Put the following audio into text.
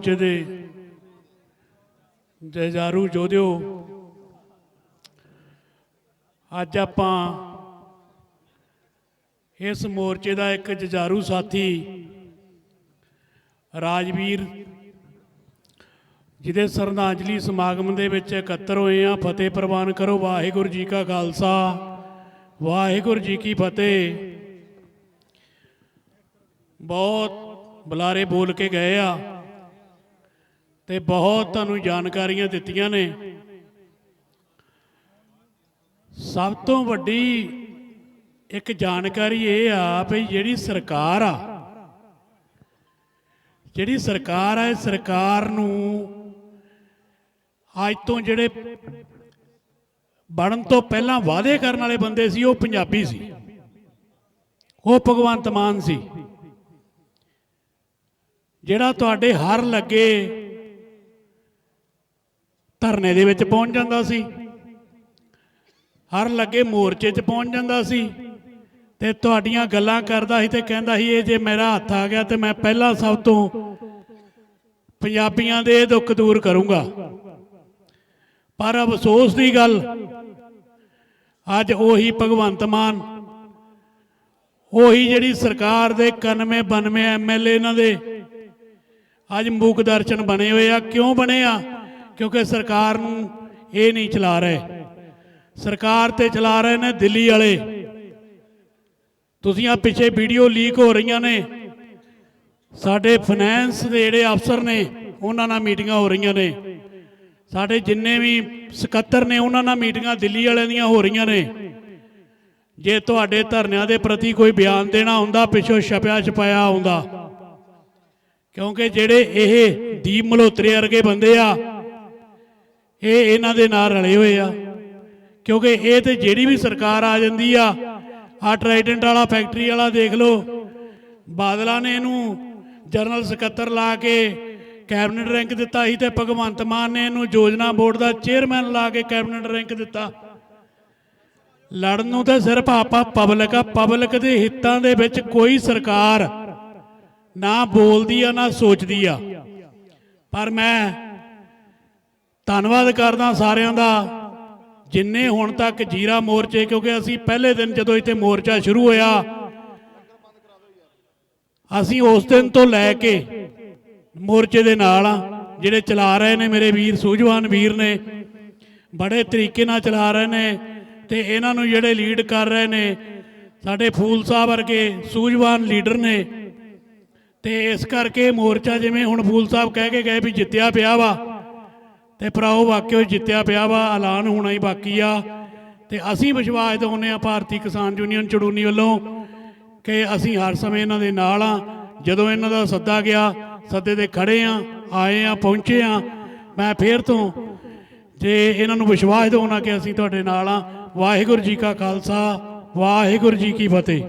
ਮੋਰਚੇ ਦੇ ਜੈਜਾਰੂ ਜੋਧਿਓ। ਅੱਜ ਆਪਾਂ ਇਸ ਮੋਰਚੇ ਦਾ ਇੱਕ ਜਜਾਰੂ ਸਾਥੀ, ਰਾਜਵੀਰ, ਜਿਹਦੇ ਸ਼ਰਧਾਂਜਲੀ ਸਮਾਗਮ ਦੇ ਵਿੱਚ ਇਕੱਤਰ ਹੋਏ ਆ। ਫਤਿਹ ਪ੍ਰਵਾਨ ਕਰੋ, ਵਾਹਿਗੁਰੂ ਜੀ ਕਾ ਖਾਲਸਾ, ਵਾਹਿਗੁਰੂ ਜੀ ਕੀ ਫਤਿਹ। ਬਹੁਤ ਬੁਲਾਰੇ ਬੋਲ ਕੇ ਗਏ ਆ। ਤੇ ਬਹੁਤ ਤੁਹਾਨੂੰ ਜਾਣਕਾਰੀਆਂ ਦਿੱਤੀਆਂ ਨੇ। ਸਭ ਤੋਂ ਵੱਡੀ ਇੱਕ ਜਾਣਕਾਰੀ ਇਹ ਆ ਵੀ ਜਿਹੜੀ ਸਰਕਾਰ ਆ, ਜਿਹੜੀ ਸਰਕਾਰ ਆ, ਇਹ ਸਰਕਾਰ ਨੂੰ ਅੱਜ ਤੋਂ ਜਿਹੜੇ ਬਣਨ ਤੋਂ ਪਹਿਲਾਂ ਵਾਅਦੇ ਕਰਨ ਵਾਲੇ ਬੰਦੇ ਸੀ, ਉਹ ਪੰਜਾਬੀ ਸੀ। ਉਹ ਭਗਵੰਤ ਮਾਨ ਸੀ। ਜਿਹੜਾ ਤੁਹਾਡੇ ਹਰ ਲੱਗੇ ਧਰਨੇ ਦੇ ਵਿੱਚ ਪਹੁੰਚ ਜਾਂਦਾ ਸੀ। ਹਰ ਲੱਗੇ ਮੋਰਚੇ 'ਚ ਪਹੁੰਚ ਜਾਂਦਾ ਸੀ ਤੇ ਤੁਹਾਡੀਆਂ ਗੱਲਾਂ ਕਰਦਾ ਸੀ ਤੇ ਕਹਿੰਦਾ ਸੀ, ਇਹ ਜੇ ਮੇਰਾ ਹੱਥ ਆ ਗਿਆ ਤੇ ਮੈਂ ਪਹਿਲਾਂ ਸਭ ਤੋਂ ਪੰਜਾਬੀਆਂ ਦੇ ਦੁੱਖ ਦੂਰ ਕਰੂੰਗਾ। ਪਰ ਅਫਸੋਸ ਦੀ ਗੱਲ, ਅੱਜ ਉਹੀ ਭਗਵੰਤ ਮਾਨ, ਉਹੀ ਜਿਹੜੀ ਸਰਕਾਰ ਦੇ 91 92 ਐਮਐਲਏ ਇਹਨਾਂ ਦੇ ਅੱਜ ਮੂਕ ਦਰਸ਼ਨ ਬਣੇ ਹੋਏ ਆ। ਕਿਉਂ ਬਣੇ ਆ? ਕਿਉਂਕਿ ਸਰਕਾਰ ਨੂੰ ਇਹ ਨਹੀਂ ਚਲਾ ਰਹੇ। ਸਰਕਾਰ ਤੇ ਚਲਾ ਰਹੇ ਨੇ ਦਿੱਲੀ ਵਾਲੇ। ਤੁਸੀਂ ਆ ਪਿੱਛੇ ਵੀਡੀਓ ਲੀਕ ਹੋ ਰਹੀਆਂ ਨੇ। ਸਾਡੇ ਫਾਈਨੈਂਸ ਦੇ ਜਿਹੜੇ ਅਫਸਰ ਨੇ, ਉਹਨਾਂ ਨਾਲ ਮੀਟਿੰਗਾਂ ਹੋ ਰਹੀਆਂ ਨੇ। ਸਾਡੇ ਜਿੰਨੇ ਵੀ ਸਕੱਤਰ ਨੇ, ਉਹਨਾਂ ਨਾਲ ਮੀਟਿੰਗਾਂ ਦਿੱਲੀ ਵਾਲਿਆਂ ਦੀਆਂ ਹੋ ਰਹੀਆਂ ਨੇ। ਜੇ ਤੁਹਾਡੇ ਧਰਨਿਆਂ ਦੇ ਪ੍ਰਤੀ ਕੋਈ ਬਿਆਨ ਦੇਣਾ ਹੁੰਦਾ, ਪਿੱਛੋਂ ਛਪਿਆ ਛਪਾਇਆ ਹੁੰਦਾ। ਕਿਉਂਕਿ ਜਿਹੜੇ ਇਹ ਦੀਪ ਮਲਹੋਤਰੇ ਵਰਗੇ ਬੰਦੇ ਆ ਇਹ ਇਹਨਾਂ ਦੇ ਨਾਲ ਰਲੇ ਹੋਏ ਆ। ਕਿਉਂਕਿ ਇਹ ਤੇ ਜਿਹੜੀ ਵੀ ਸਰਕਾਰ ਆ ਜਾਂਦੀ ਆ ਆ ਟ੍ਰਾਈਡੈਂਟ ਵਾਲਾ, ਫੈਕਟਰੀ ਵਾਲਾ ਦੇਖ ਲਓ। ਬਾਦਲਾਂ ਨੇ ਇਹਨੂੰ ਜਨਰਲ ਸਕੱਤਰ ਲਾ ਕੇ ਕੈਬਨਿਟ ਰੈਂਕ ਦਿੱਤਾ ਸੀ ਤੇ ਭਗਵੰਤ ਮਾਨ ਨੇ ਇਹਨੂੰ ਯੋਜਨਾ ਬੋਰਡ ਦਾ ਚੇਅਰਮੈਨ ਲਾ ਕੇ ਕੈਬਨਿਟ ਰੈਂਕ ਦਿੱਤਾ। ਲੜਨ ਨੂੰ ਤਾਂ ਸਿਰਫ ਆਪਾਂ ਪਬਲਿਕ ਆ, ਪਬਲਿਕ ਦੇ ਹਿੱਤਾਂ ਦੇ ਵਿੱਚ ਕੋਈ ਸਰਕਾਰ ਨਾ ਬੋਲਦੀ ਆ, ਨਾ ਸੋਚਦੀ ਆ। ਪਰ ਮੈਂ ਧੰਨਵਾਦ ਕਰਦਾ ਸਾਰਿਆਂ ਦਾ। ਜਿੰਨੇ ਹੁਣ ਤੱਕ ਜੀਰਾ ਮੋਰਚੇ, ਕਿਉਂਕਿ ਅਸੀਂ ਪਹਿਲੇ ਦਿਨ ਜਦੋਂ ਇੱਥੇ ਮੋਰਚਾ ਸ਼ੁਰੂ ਹੋਇਆ, ਅਸੀਂ ਉਸ ਦਿਨ ਤੋਂ ਲੈ ਕੇ ਮੋਰਚੇ ਦੇ ਨਾਲ ਆ, ਜਿਹੜੇ ਚਲਾ ਰਹੇ ਨੇ ਮੇਰੇ ਵੀਰ ਸੂਝਵਾਨ ਵੀਰ ਨੇ, ਬੜੇ ਤਰੀਕੇ ਨਾਲ ਚਲਾ ਰਹੇ ਨੇ ਤੇ ਇਹਨਾਂ ਨੂੰ ਜਿਹੜੇ ਲੀਡ ਕਰ ਰਹੇ ਨੇ, ਸਾਡੇ ਫੂਲ ਸਾਹਿਬ ਵਰਗੇ ਸੂਝਵਾਨ ਲੀਡਰ ਨੇ। ਤੇ ਇਸ ਕਰਕੇ ਮੋਰਚਾ ਜਿਵੇਂ ਹੁਣ ਫੂਲ ਸਾਹਿਬ ਕਹਿ ਕੇ ਗਏ ਵੀ ਜਿੱਤਿਆ ਪਿਆ ਵਾ ਤੇ ਭਰਾਓ, ਵਾਕਿਓ ਜਿੱਤਿਆ ਪਿਆ ਵਾ, ਐਲਾਨ ਹੋਣਾ ਹੀ ਬਾਕੀ ਆ। ਤੇ ਅਸੀਂ ਵਿਸ਼ਵਾਸ ਦਿਵਾਉਂਦੇ ਆ ਭਾਰਤੀ ਕਿਸਾਨ ਯੂਨੀਅਨ ਚੜੂਨੀ ਵੱਲੋਂ ਕਿ ਅਸੀਂ ਹਰ ਸਮੇਂ ਇਹਨਾਂ ਦੇ ਨਾਲ ਆ ਜਦੋਂ ਇਹਨਾਂ ਦਾ ਸੱਦਾ ਗਿਆ, ਸੱਦੇ ਤੇ ਖੜੇ ਆ ਆਏ ਆ ਪਹੁੰਚੇ ਆ ਮੈਂ ਫੇਰ ਤੋਂ ਜੇ ਇਹਨਾਂ ਨੂੰ ਵਿਸ਼ਵਾਸ ਦਿਵਾਉਣਾ ਕਿ ਅਸੀਂ ਤੁਹਾਡੇ ਨਾਲ ਆ ਵਾਹਿਗੁਰੂ ਜੀ ਕਾ ਖਾਲਸਾ, ਵਾਹਿਗੁਰੂ ਜੀ ਕੀ ਫਤਿਹ।